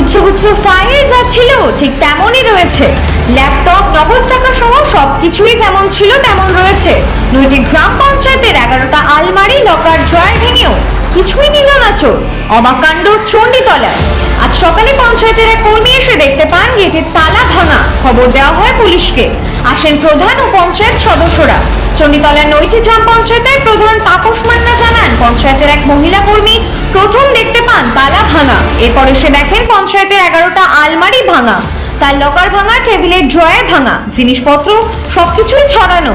গুচ্ছ গুচ্ছ ফাইল যা ছিল ঠিক তেমনই রয়েছে। ল্যাপটপ নগদ টাকা সহ সবকিছুই যেমন ছিল তেমন রয়েছে। নয়টি গ্রাম পঞ্চায়েতের এগারোটা আলমারি লকার ড্রয়ার ভেঙেও কিছুই নিল না চোর। অবাকাণ্ড চণ্ডীতলা আজ সকালে পঞ্চায়েতের এক কর্মী এসে দেখতে পান গেটের তালা ভাঙা। খবর দেওয়া হয় পুলিশকে। আসেন প্রধান ও পঞ্চায়েত সদস্যরা। চণ্ডীতলার নৈটি গ্রাম পঞ্চায়েতের প্রধান তাপস মান্না জানান, পঞ্চায়েতের এক মহিলা কর্মী প্রথম দেখতে পান তালা ভাঙা। এরপর এসে দেখেন পঞ্চায়েতের এগারোটা আলমারি ভাঙা, তার লকার ভাঙা, টেবিলের ড্রয়ার ভাঙা, জিনিসপত্র সবকিছুই ছড়ানো।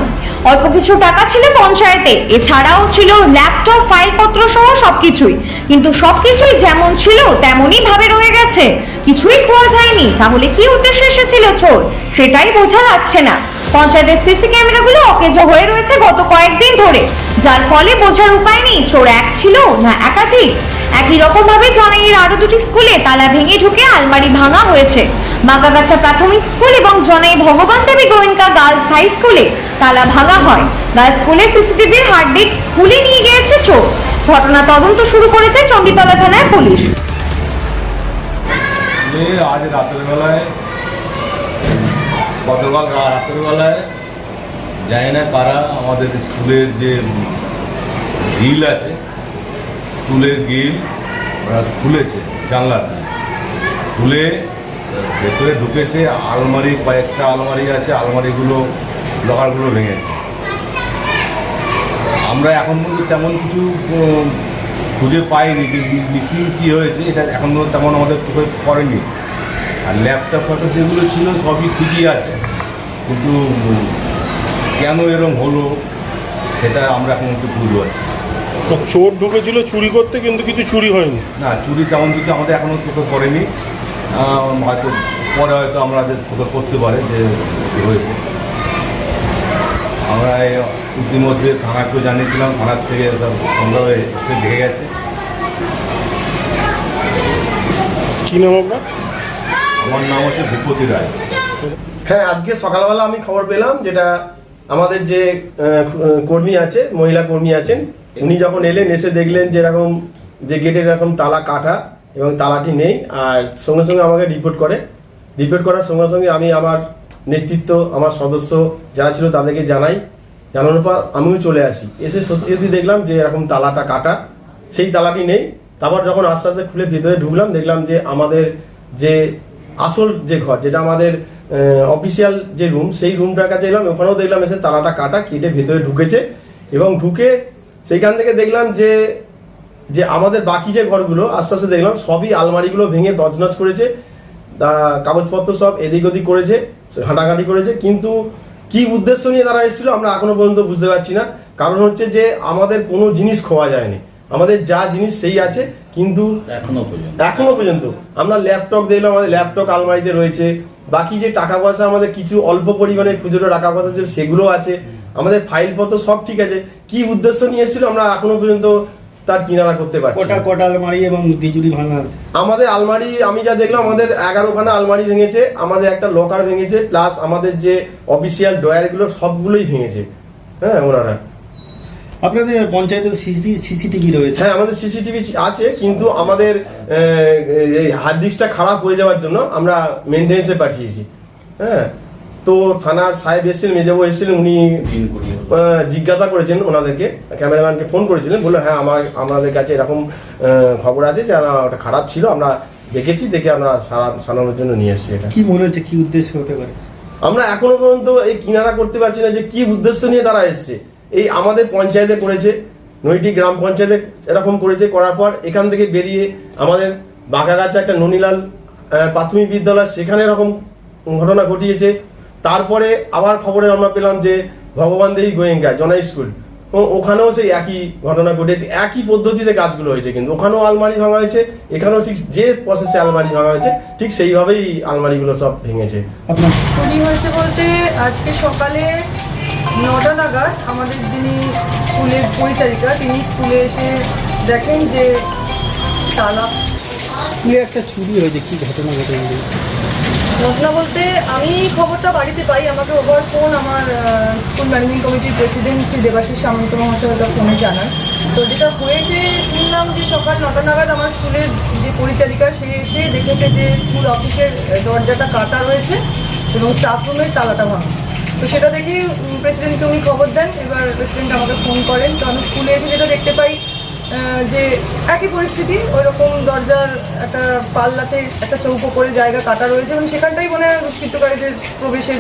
অল্প কিছু টাকা ছিল পঞ্চায়েতে, এছাড়াও ছিল ল্যাপটপ, ফাইলপত্র সহ সবকিছুই। কিন্তু সবকিছুই যেমন ছিল, তেমনই ভাবে রয়ে গেছে। কিছুই খোয়া যায়নি। তাহলে কি উদ্দেশ্যে এসেছিল চোর? সেটাই বোঝা যাচ্ছে না। পঞ্চায়েতের সিসি ক্যামেরাগুলো অকেজো হয়ে রয়েছে গত কয়েকদিন ধরে। যার ফলে বোঝার উপায় নেই, চোর এক ছিল না একাধিক। একই রকম ভাবে জনাইয়ের আরও দুটি স্কুলে তালা ভেঙে ঢুকে আলমারি ভাঙা হয়েছে। বাঁকাগাছা প্রাথমিক স্কুল এবং জনাই ভগবান দেবী গোয়েঙ্কা গার্লস হাই স্কুলে তালা ভাঙা হয়। গার্লস স্কুলে সিসিটিভির হার্ড ডিস্ক স্কুলে নিয়ে গিয়েছে চোর। ঘটনা তদন্ত শুরু করেছে চণ্ডীতলা থানার পুলিশ। আজ রাতের বেলায় গতকাল রা- রাতের বেলায় জানি না কারা আমাদের স্কুলের যে গিল আছে, স্কুলের গিল ওরা খুলেছে জানলাটা খুলে, ভেতরে ঢুকেছে, আলমারি, কয়েকটা আলমারি আছে, আলমারিগুলো, লকারগুলো ভেঙেছে। আমরা এখন পর্যন্ত তেমন কিছু খুঁজে পাইনি যে, মিসিং কী হয়েছে, এটা এখন পর্যন্ত তেমন আমাদের চোখে পড়েনি। আর ল্যাপটপ ফ্যাপটপ যেগুলো ছিল সবই ঠিকই আছে। কিন্তু কেন এরম হলো সেটা আমরা এখন একটু বুঝতে আছি তো চোর ঢুকেছিল চুরি করতে কিন্তু কিছু চুরি হয়নি। না চুরি তেমন কিছু আমাদের এখনও চোখে পড়েনি। হয়তো পরে হয়তো আমরা চোখে করতে পারে যে হয়েছে। আমরা ইতিমধ্যে থানাকেও জানিয়েছিলাম থানার থেকে সন্ধ্যা হয়ে দেখে গেছে। কি নাম আপনার? আমার নাম হচ্ছে ভূপতি রায়। হ্যাঁ আজকে সকালবেলা আমি খবর পেলাম যেটা আমাদের যে কর্মী আছে, মহিলা কর্মী আছেন, উনি যখন এলেন, এসে দেখলেন যে এরকম যে গেটের এরকম তালা কাটা এবং তালাটি নেই আর সঙ্গে সঙ্গে আমাকে রিপোর্ট করে। রিপোর্ট করার সঙ্গে সঙ্গে আমি আমার নেতৃত্ব, আমার সদস্য যারা ছিল তাদেরকে জানাই। জানানোর পর আমিও চলে আসি। এসে সত্যি সত্যি দেখলাম যে এরকম তালাটা কাটা, সেই তালাটি নেই। তারপর যখন আস্তে আস্তে খুলে ভিতরে ঢুকলাম, দেখলাম যে আমাদের যে আসল যে ঘর, যেটা আমাদের অফিসিয়াল যে রুম সেই রুমটার কাছে এলাম, ওখানেও দেখলাম এসে তালাটা কাটা, কেটে ভেতরে ঢুকেছে এবং ঢুকে সেইখান থেকে দেখলাম যে যে আমাদের বাকি যে ঘরগুলো, আস্তে আস্তে দেখলাম সবই আলমারিগুলো ভেঙে তছনছ করেছে, তা কাগজপত্র সব এদিক ওদিক করেছে ঘাঁটাঘাঁটি করেছে, কিন্তু কি উদ্দেশ্য নিয়ে তারা এসেছিল আমরা এখনও পর্যন্ত বুঝতে পারছি না। কারণ হচ্ছে যে আমাদের কোনো জিনিস খোয়া যায়নি। আমাদের যা জিনিস সেই আছে কিন্তু এখনও পর্যন্ত। এখনও পর্যন্ত। আমরা ল্যাপটপ দেখলাম আমাদের ল্যাপটপ আলমারিতে রয়েছে। বাকি যে টাকা পয়সা আমাদের কিছু অল্প পরিমাণে খুচরো টাকা পয়সা ছিল সেগুলো আছে। আমাদের ফাইলপত্র সব ঠিক আছে। কি উদ্দেশ্য নিয়ে এসেছিল আমরা এখনও পর্যন্ত তার কিনারা করতে পারছি কোটা। কোটা আলমারি এবং দিজুরি ভাঙা আমাদের আলমারি আমি যা দেখলাম আমাদের এগারোখানা আলমারি ভেঙেছে আমাদের একটা লকার ভেঙেছে প্লাস আমাদের যে অফিসিয়াল ডয়ারগুলো সবগুলোই ভেঙেছে। হ্যাঁ ওনারা। আপনাদের পঞ্চায়েতের সিসিটিভি রয়েছে? হ্যাঁ আমাদের সিসিটিভি আছে কিন্তু আমাদের এই হার্ড ডিস্কটা খারাপ হয়ে যাওয়ার জন্য আমরা মেনটেন্সে পাঠিয়েছি। হ্যাঁ তো থানার সাহেব এসেছিলেন মেজাবু এসেছিলেন উনি জিজ্ঞাসা করেছেন ওনাদেরকে ক্যামেরাম্যানকে ফোন করেছিলেন বলল হ্যাঁ আমার আমাদের কাছে এরকম খবর আছে যে ওটা খারাপ ছিল আমরা দেখেছি দেখে আমরা সারা সারানোর জন্য নিয়ে এসেছি এটা। কি মনে হচ্ছে কি উদ্দেশ্য হতে পারে? আমরা এখনও পর্যন্ত এই কিনারা করতে পারছি না যে কি উদ্দেশ্য নিয়ে তারা এসছে। এই আমাদের পঞ্চায়েতে করেছে নৈটি গ্রাম পঞ্চায়েতে এরকম করেছে, করার পর এখান থেকে বেরিয়ে আমাদের বাঁকাগাছা একটা ননিলাল প্রাথমিক বিদ্যালয়, সেখানে এরকম ঘটনা ঘটিয়েছে। তারপরে আবার খবরে আমরা পেলাম যে ভগবান দেবী গোয়েঙ্কা, জনাই স্কুল। ওখানেও সেই একই ঘটনা ঘটেছে, একই পদ্ধতিতে কাজগুলো হয়েছে কিন্তু। ওখানেও আলমারি ভাঙা হয়েছে, এখানেও ঠিক যে প্রসেসে আলমারি ভাঙা হয়েছে, ঠিক সেইভাবেই আলমারিগুলো সব ভেঙেছে। বলতে আজকে সকালে নটা নাগাদ আমাদের যিনি স্কুলের পরিচারিকা তিনি স্কুলে এসে দেখেন যে তালা। স্কুলে একটা চুরি হয়েছে কি ঘটনা ঘটে? ঘটনা বলতে আমি খবরটা বাড়িতে পাই আমাকে ওভার ফোন আমার স্কুল ম্যানেজিং কমিটির প্রেসিডেন্ট শ্রী দেবাশিস সামন্ত মহাশয় ওটা ফোনে জানান। তো যেটা হয়েছে শুনলাম যে সকাল নটা নাগাদ আমার স্কুলের যে পরিচারিকা সে এসে দেখেছে যে স্কুল অফিসের দরজাটা কাটা রয়েছে এবং স্টাফ রুমের তালাটা ভাঙা তো সেটা দেখি প্রেসিডেন্টকে উনি খবর দেন। এবার প্রেসিডেন্ট আমাকে ফোন করেন। তো আমি স্কুলে এসে যেটা দেখতে পাই যে একই পরিস্থিতি ওই রকম দরজার একটা পাল্লাতে একটা চৌকো করে জায়গা কাটা রয়েছে এবং সেখানটাই মনে হয় দুষ্কৃতকারীদের প্রবেশের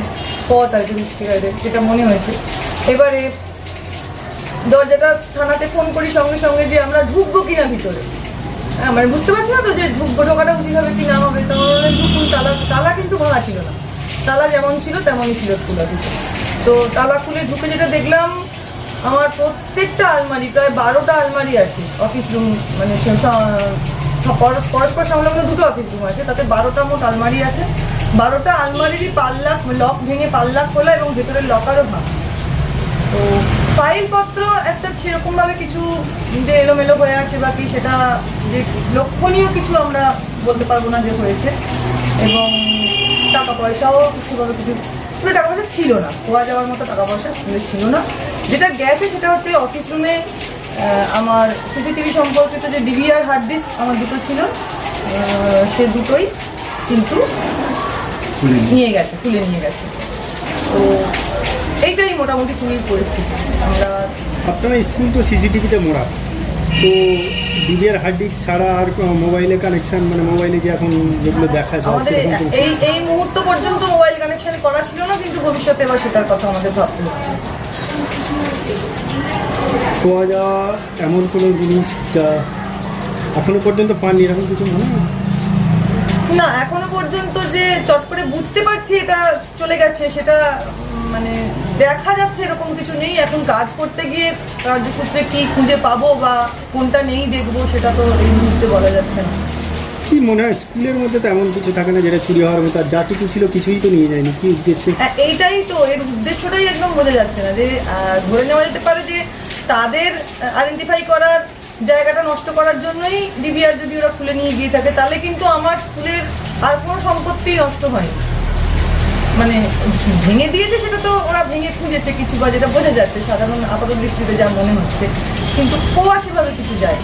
পথ আর কি দুষ্কৃতকারীদের যেটা মনে হয়েছে। এবারে দরজাটা থানাতে ফোন করি সঙ্গে সঙ্গে যে আমরা ঢুকবো কিনা ভিতরে। হ্যাঁ মানে বুঝতে পারছি না তো যে ঢুকবো, ঢোকাটা উচিত হবে কি না হবে তো ঢুকুন তালা তালা কিন্তু ভাঙা ছিল না। তালা যেমন ছিল, তেমনই ছিল স্কুল অফিসে তো তালা খুলে ঢুকে যেটা দেখলাম, আমার প্রত্যেকটা আলমারি, প্রায় বারোটা আলমারি আছে অফিস রুম মানে পর- পরস্পর সংলগ্ন দুটো অফিস রুম আছে, তাতে বারোটা মোট আলমারি আছে। বারোটা আলমারিরই পাল্লা লক ভেঙে পাল্লা খোলা এবং ভেতরের লকারও ভাঙা। তো ফাইলপত্র অ্যাসার সেরকমভাবে কিছু যে এলোমেলো হয়ে আছে বাকি সেটা যে লক্ষণীয় কিছু আমরা বলতে পারব না যে হয়েছে। এবং পয়সাও সেভাবে কিছু স্কুলে টাকা পয়সা ছিল না। খোয়া যাওয়ার মতো টাকা পয়সা স্কুলে ছিল না। যেটা গেছে সেটা হচ্ছে অফিস রুমে আমার সিসিটিভি সম্পর্কিত যে ডিভিআর হার্ড ডিস্ক আমার দুটো ছিল সে দুটোই কিন্তু নিয়ে। গেছে তুলে নিয়ে গেছে। তো এইটাই মোটামুটি খুবই পরিস্থিতি। আমরা আপনারা স্কুল তো সিসিটিভিতে মোড়া। তো ডিবিআর হার্ড ডিস্ক ছাড়া আর মোবাইলে কানেকশন মানে মোবাইলে যে এখন যেগুলো দেখা যায় আমাদের এই এই মুহূর্ত পর্যন্ত মোবাইল কানেকশন করা ছিল না কিন্তু ভবিষ্যতে এবার সেটার কথা আমাদের ভাবতে হচ্ছে। খোয়া যাওয়া এমন কোনো জিনিস যা এখনও পর্যন্ত পাননি এরকম কিছু মনে হয়? না এখনও পর্যন্ত যে চট করে বুঝতে পারছি এটা চলে গেছে সেটা মানে দেখা যাচ্ছে এরকম কিছু নেই। এখন কাজ করতে গিয়ে কার্যসূত্রে কি খুঁজে পাবো বা কোনটা নেই দেখব সেটা তো এই মুহূর্তে বলা যাচ্ছে না। কি মনে হয় স্কুলের মধ্যে তো এমন কিছু থাকে না যেটা চুরি হওয়ার মতো? আর যা কিছু ছিল কিছুই তো নিয়ে যায়নি। কি উদ্দেশ্যে? হ্যাঁ, এইটাই তো এর উদ্দেশ্যটাই একদম বোঝা যাচ্ছে না যে ধরে নেওয়া যেতে পারে যে তাদের আইডেন্টিফাই করার জায়গাটা নষ্ট করার জন্যই ডিবিআর যদি ওরা খুলে নিয়ে গিয়ে থাকে তাহলে কিন্তু আমার স্কুলের আর কোনো সম্পত্তি নষ্ট হয় মানে ভেঙে দিয়েছে সেটা তো ওরা ভেঙে খুঁজেছে কিছু বা যেটা বোঝা যাচ্ছে, সাধারণ আপাত দৃষ্টিতে যা মনে হচ্ছে। কিন্তু খোয়া সেভাবে কিছু যায়